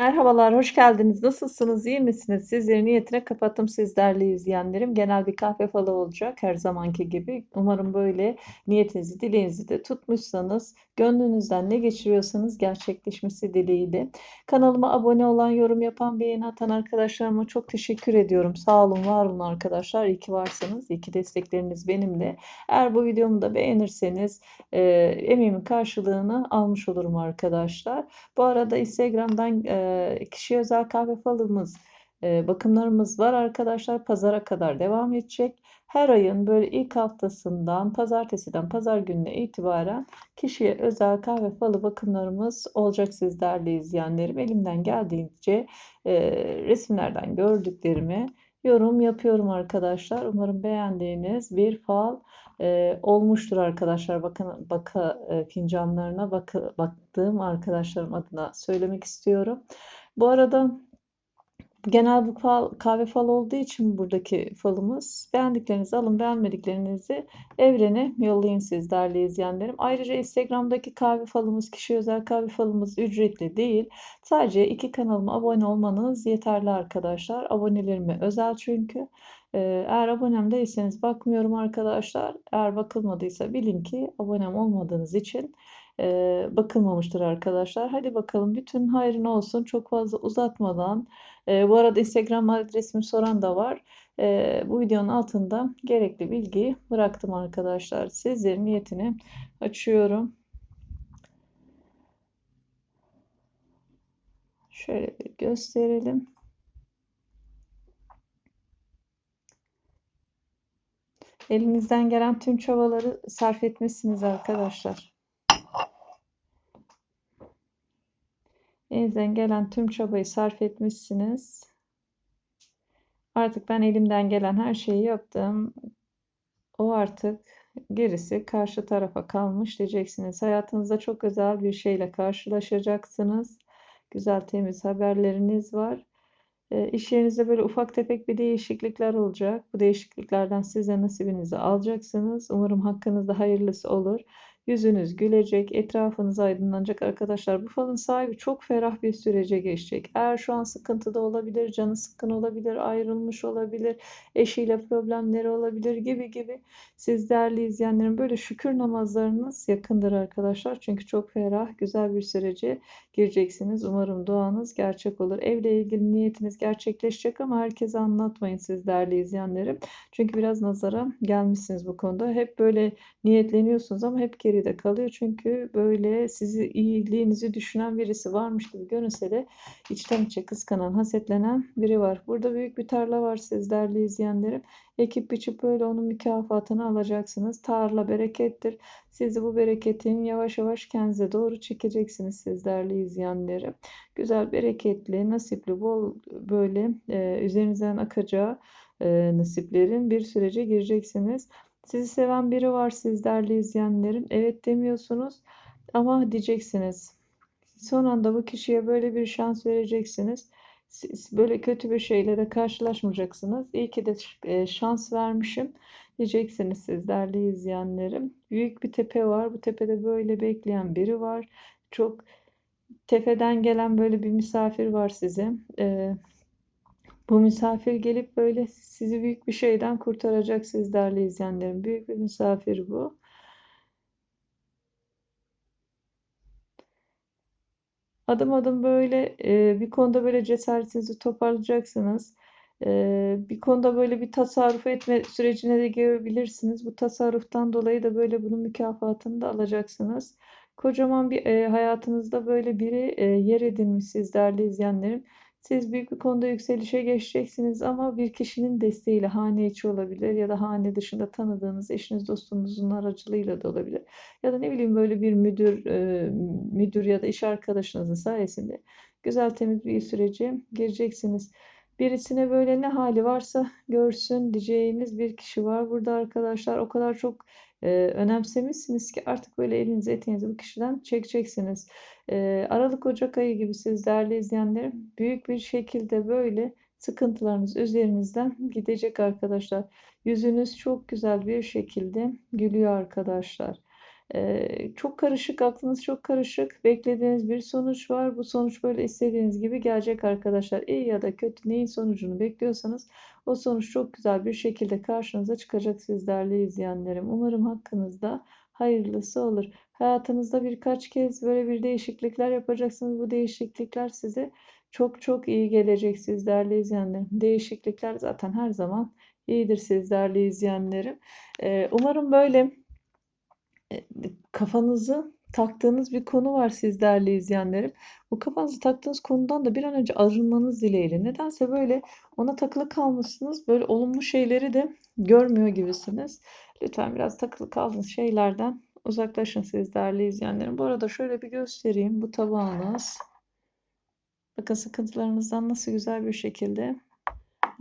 Merhabalar, hoş geldiniz. Nasılsınız, iyi misiniz? Sizleri niyetine kapattım siz değerli izleyenlerim. Genel bir kahve falı olacak her zamanki gibi. Umarım böyle niyetinizi, dileğinizi de tutmuşsanız, gönlünüzden ne geçiriyorsanız gerçekleşmesi dileğiyle. Kanalıma abone olan, yorum yapan, beğeni atan arkadaşlarıma çok teşekkür ediyorum. Sağ olun, var olun arkadaşlar. İyi ki varsınız. İyi ki destekleriniz benimle. Eğer bu videomu da beğenirseniz e, emeğimin karşılığını almış olurum arkadaşlar. Bu arada Instagram'dan e, kişiye özel kahve falımız, e, bakımlarımız var arkadaşlar. Pazara kadar devam edecek. Her ayın böyle ilk haftasından pazartesiden pazar gününe itibaren kişiye özel kahve falı bakımlarımız olacak siz değerli izleyenlerim. Elimden geldiğince e, resimlerden gördüklerimi yorum yapıyorum arkadaşlar. Umarım beğendiğiniz bir fal e, olmuştur arkadaşlar. Bakın baka e, fincanlarına bakı, baktığım arkadaşlarım adına söylemek istiyorum. Bu arada genel bir fal, kahve fal olduğu için buradaki falımız beğendiklerinizi alın beğenmediklerinizi evrene yollayın siz değerli izleyenlerim. Ayrıca Instagram'daki kahve falımız kişi özel kahve falımız ücretli değil. Sadece iki kanalıma abone olmanız yeterli arkadaşlar. Abonelerime özel çünkü. Ee, eğer abonem değilseniz bakmıyorum arkadaşlar. Eğer bakılmadıysa bilin ki abonem olmadığınız için e, bakılmamıştır arkadaşlar. Hadi bakalım bütün hayrına olsun. Çok fazla uzatmadan. E, bu arada Instagram adresimi soran da var. E, bu videonun altında gerekli bilgiyi bıraktım arkadaşlar. Sizlerin niyetini açıyorum. Şöyle bir gösterelim. Elinizden gelen tüm çabaları sarf etmişsiniz arkadaşlar. Elinizden gelen tüm çabayı sarf etmişsiniz. Artık ben elimden gelen her şeyi yaptım. O artık gerisi karşı tarafa kalmış diyeceksiniz. Hayatınızda çok özel bir şeyle karşılaşacaksınız. Güzel temiz haberleriniz var. E, iş yerinizde böyle ufak tefek bir değişiklikler olacak. Bu değişikliklerden size nasibinizi alacaksınız. Umarım hakkınızda hayırlısı olur. Yüzünüz gülecek, etrafınız aydınlanacak arkadaşlar. Bu falın sahibi çok ferah bir sürece geçecek. Eğer şu an sıkıntıda olabilir, canı sıkkın olabilir, ayrılmış olabilir, eşiyle problemleri olabilir gibi gibi. Siz değerli izleyenlerin böyle şükür namazlarınız yakındır arkadaşlar. Çünkü çok ferah, güzel bir sürece gireceksiniz. Umarım duanız gerçek olur. Evle ilgili niyetiniz gerçekleşecek ama herkese anlatmayın siz değerli izleyenlerim. Çünkü biraz nazara gelmişsiniz bu konuda. Hep böyle niyetleniyorsunuz ama hep geride kalıyor. Çünkü böyle sizi iyiliğinizi düşünen birisi varmış gibi görünse de içten içe kıskanan, hasetlenen biri var. Burada büyük bir tarla var siz değerli izleyenlerim. Ekip biçip böyle onun mükafatını alacaksınız. Tarla berekettir. Siz de bu bereketin yavaş yavaş kendinize doğru çekeceksiniz siz değerli izleyenlerim. Güzel, bereketli, nasipli, bol böyle e, üzerinizden akacağı e, nasiplerin bir sürece gireceksiniz. Sizi seven biri var siz değerli izleyenlerim. Evet demiyorsunuz ama diyeceksiniz. Son anda bu kişiye böyle bir şans vereceksiniz. Siz böyle kötü bir şeyle de karşılaşmayacaksınız. İyi ki de e, şans vermişim diyeceksiniz siz değerli izleyenlerim. Büyük bir tepe var. Bu tepede böyle bekleyen biri var. Çok tepeden gelen böyle bir misafir var size. Ee, bu misafir gelip böyle sizi büyük bir şeyden kurtaracak siz değerli izleyenlerim. Büyük bir misafir bu. Adım adım böyle e, bir konuda böyle cesaretinizi toparlayacaksınız. E, bir konuda böyle bir tasarruf etme sürecine de girebilirsiniz. Bu tasarruftan dolayı da böyle bunun mükafatını da alacaksınız. Kocaman bir e, hayatınızda böyle biri yer edinmiş siz değerli izleyenlerim. Siz büyük bir konuda yükselişe geçeceksiniz ama bir kişinin desteğiyle hane içi olabilir ya da hane dışında tanıdığınız eşiniz dostunuzun aracılığıyla da olabilir. Ya da ne bileyim böyle bir müdür e, müdür ya da iş arkadaşınızın sayesinde güzel temiz bir sürece gireceksiniz. Birisine böyle ne hali varsa görsün diyeceğiniz bir kişi var burada arkadaşlar. O kadar çok e, önemsemişsiniz ki artık böyle elinizi eteğinizi bu kişiden çekeceksiniz. E, Aralık Ocak ayı gibi siz değerli izleyenlerim büyük bir şekilde böyle sıkıntılarınız üzerinizden gidecek arkadaşlar. Yüzünüz çok güzel bir şekilde gülüyor arkadaşlar. Ee, çok karışık, aklınız çok karışık. Beklediğiniz bir sonuç var. Bu sonuç böyle istediğiniz gibi gelecek arkadaşlar. İyi ya da kötü neyin sonucunu bekliyorsanız o sonuç çok güzel bir şekilde karşınıza çıkacak siz değerli izleyenlerim. Umarım hakkınızda hayırlısı olur. Hayatınızda birkaç kez böyle bir değişiklikler yapacaksınız. Bu değişiklikler size çok çok iyi gelecek siz değerli izleyenlerim. Değişiklikler zaten her zaman iyidir siz değerli izleyenlerim. Ee, umarım böyle e, kafanızı taktığınız bir konu var siz değerli izleyenlerim. Bu kafanızı taktığınız konudan da bir an önce arınmanız dileğiyle. Nedense böyle ona takılı kalmışsınız. Böyle olumlu şeyleri de görmüyor gibisiniz. Lütfen biraz takılı kaldığınız şeylerden uzaklaşın siz değerli izleyenlerim. Bu arada şöyle bir göstereyim. Bu tabağınız. Bakın sıkıntılarınızdan nasıl güzel bir şekilde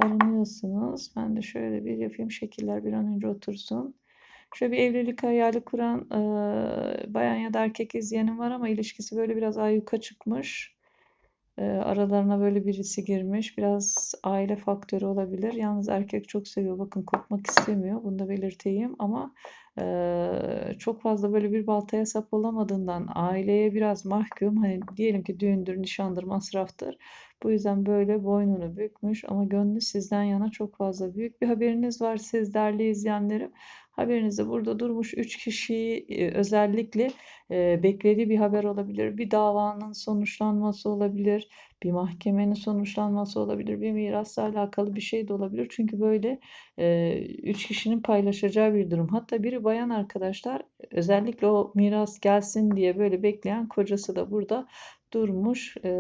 arınıyorsunuz. Ben de şöyle bir yapayım. Şekiller bir an önce otursun. Şöyle bir evlilik hayali kuran e, bayan ya da erkek izleyenim var ama ilişkisi böyle biraz ayyuka çıkmış. E, aralarına böyle birisi girmiş. Biraz aile faktörü olabilir. Yalnız erkek çok seviyor. Bakın kopmak istemiyor. Bunu da belirteyim ama e, çok fazla böyle bir baltaya sap olamadığından aileye biraz mahkum. Hani diyelim ki düğündür, nişandır, masraftır. Bu yüzden böyle boynunu bükmüş ama gönlü sizden yana çok fazla büyük bir haberiniz var siz değerli izleyenlerim. Haberinizde burada durmuş 3 kişiyi e, özellikle e, beklediği bir haber olabilir. Bir davanın sonuçlanması olabilir. Bir mahkemenin sonuçlanması olabilir. Bir mirasla alakalı bir şey de olabilir. Çünkü böyle e, üç kişinin paylaşacağı bir durum. Hatta biri bayan arkadaşlar özellikle o miras gelsin diye böyle bekleyen kocası da burada durmuş. E,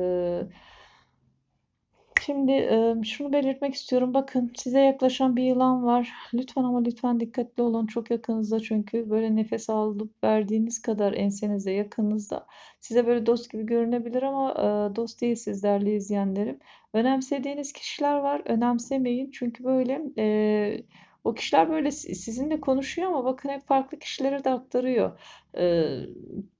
Şimdi şunu belirtmek istiyorum. Bakın size yaklaşan bir yılan var. Lütfen ama lütfen dikkatli olun. Çok yakınızda çünkü böyle nefes alıp verdiğiniz kadar ensenize yakınızda. Size böyle dost gibi görünebilir ama dost değil siz değerli izleyenlerim. Önemsediğiniz kişiler var. Önemsemeyin. Çünkü böyle o kişiler böyle sizinle konuşuyor ama bakın hep farklı kişilere de aktarıyor.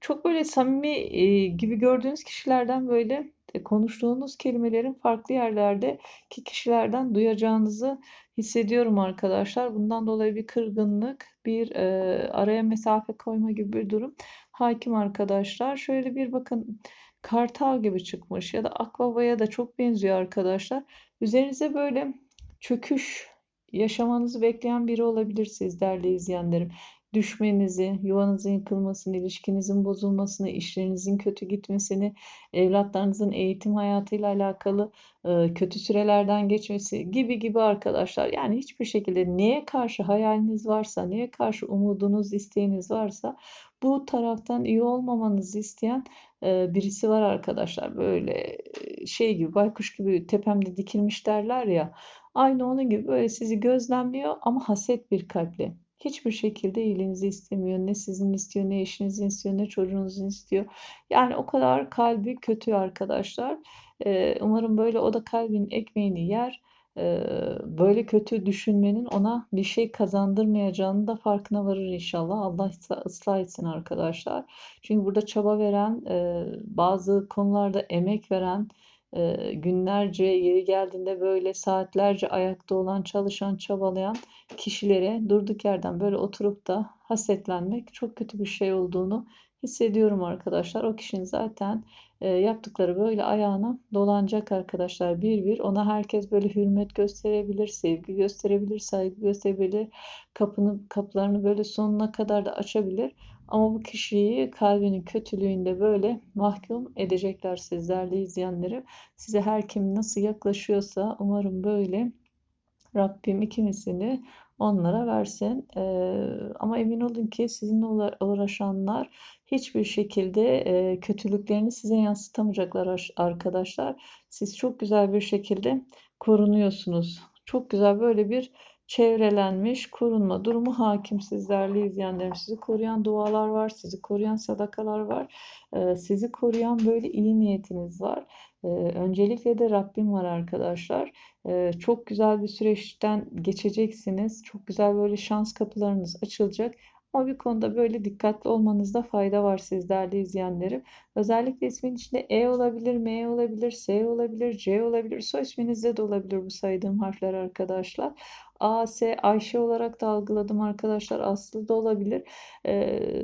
çok böyle samimi gibi gördüğünüz kişilerden böyle konuştuğunuz kelimelerin farklı yerlerdeki kişilerden duyacağınızı hissediyorum arkadaşlar. Bundan dolayı bir kırgınlık, bir e, araya mesafe koyma gibi bir durum hakim arkadaşlar. Şöyle bir bakın kartal gibi çıkmış ya da akbabaya da çok benziyor arkadaşlar. Üzerinize böyle çöküş yaşamanızı bekleyen biri olabilir siz değerli izleyenlerim düşmenizi, yuvanızın yıkılmasını, ilişkinizin bozulmasını, işlerinizin kötü gitmesini, evlatlarınızın eğitim hayatıyla alakalı e, kötü sürelerden geçmesi gibi gibi arkadaşlar. Yani hiçbir şekilde neye karşı hayaliniz varsa, neye karşı umudunuz, isteğiniz varsa bu taraftan iyi olmamanızı isteyen e, birisi var arkadaşlar. Böyle e, şey gibi baykuş gibi tepemde dikilmiş derler ya. Aynı onun gibi böyle sizi gözlemliyor ama haset bir kalple. Hiçbir şekilde iyiliğinizi istemiyor. Ne sizin istiyor, ne eşinizin istiyor, ne çocuğunuzun istiyor. Yani o kadar kalbi kötü arkadaşlar. Ee, umarım böyle o da kalbin ekmeğini yer. Ee, böyle kötü düşünmenin ona bir şey kazandırmayacağını da farkına varır inşallah. Allah ıslah etsin arkadaşlar. Çünkü burada çaba veren, e, bazı konularda emek veren, e, günlerce yeri geldiğinde böyle saatlerce ayakta olan, çalışan, çabalayan kişilere durduk yerden böyle oturup da hasetlenmek çok kötü bir şey olduğunu hissediyorum arkadaşlar. O kişinin zaten e, yaptıkları böyle ayağına dolanacak arkadaşlar bir bir. Ona herkes böyle hürmet gösterebilir, sevgi gösterebilir, saygı gösterebilir. Kapını, kapılarını böyle sonuna kadar da açabilir. Ama bu kişiyi kalbinin kötülüğünde böyle mahkum edecekler sizlerle izleyenlerim. Size her kim nasıl yaklaşıyorsa umarım böyle Rabbim ikimisini onlara versin. Ee, ama emin olun ki sizinle uğraşanlar hiçbir şekilde e, kötülüklerini size yansıtamayacaklar arkadaşlar. Siz çok güzel bir şekilde korunuyorsunuz. Çok güzel böyle bir çevrelenmiş korunma durumu hakim sizlerle izleyenlerim. Sizi koruyan dualar var, sizi koruyan sadakalar var, ee, sizi koruyan böyle iyi niyetiniz var. Ee, öncelikle de Rabbim var arkadaşlar. Ee, çok güzel bir süreçten geçeceksiniz. Çok güzel böyle şans kapılarınız açılacak. Ama bir konuda böyle dikkatli olmanızda fayda var sizlerle izleyenlerim. Özellikle ismin içinde E olabilir, M olabilir, S olabilir, C olabilir. Soy isminizde de olabilir bu saydığım harfler arkadaşlar. A, S, Ayşe olarak da algıladım arkadaşlar. Aslı da olabilir. Ee,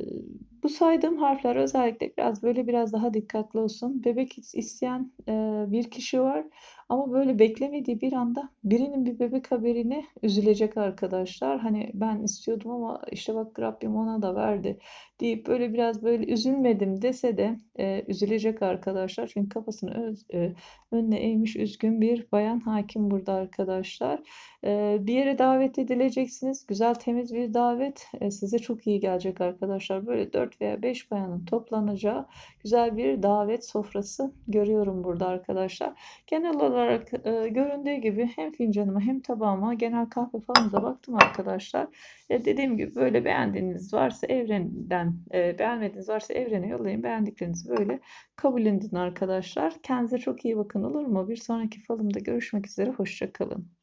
Bu saydığım harfler özellikle biraz böyle biraz daha dikkatli olsun. Bebek isteyen e, bir kişi var ama böyle beklemediği bir anda birinin bir bebek haberini üzülecek arkadaşlar. Hani ben istiyordum ama işte bak Rabbim ona da verdi deyip böyle biraz böyle üzülmedim dese de e, üzülecek arkadaşlar. Çünkü kafasını öz, e, önüne eğmiş üzgün bir bayan hakim burada arkadaşlar. E, bir yere davet edileceksiniz. Güzel temiz bir davet e, size çok iyi gelecek arkadaşlar. Böyle 4 veya 5 bayanın toplanacağı güzel bir davet sofrası görüyorum burada arkadaşlar. Genel olarak e, göründüğü gibi hem fincanıma hem tabağıma genel kahve falınıza baktım arkadaşlar. E, dediğim gibi böyle beğendiğiniz varsa evrenden e, beğenmediğiniz varsa evrene yollayın. Beğendiklerinizi böyle kabul edin arkadaşlar. Kendinize çok iyi bakın olur mu? Bir sonraki falımda görüşmek üzere. Hoşçakalın.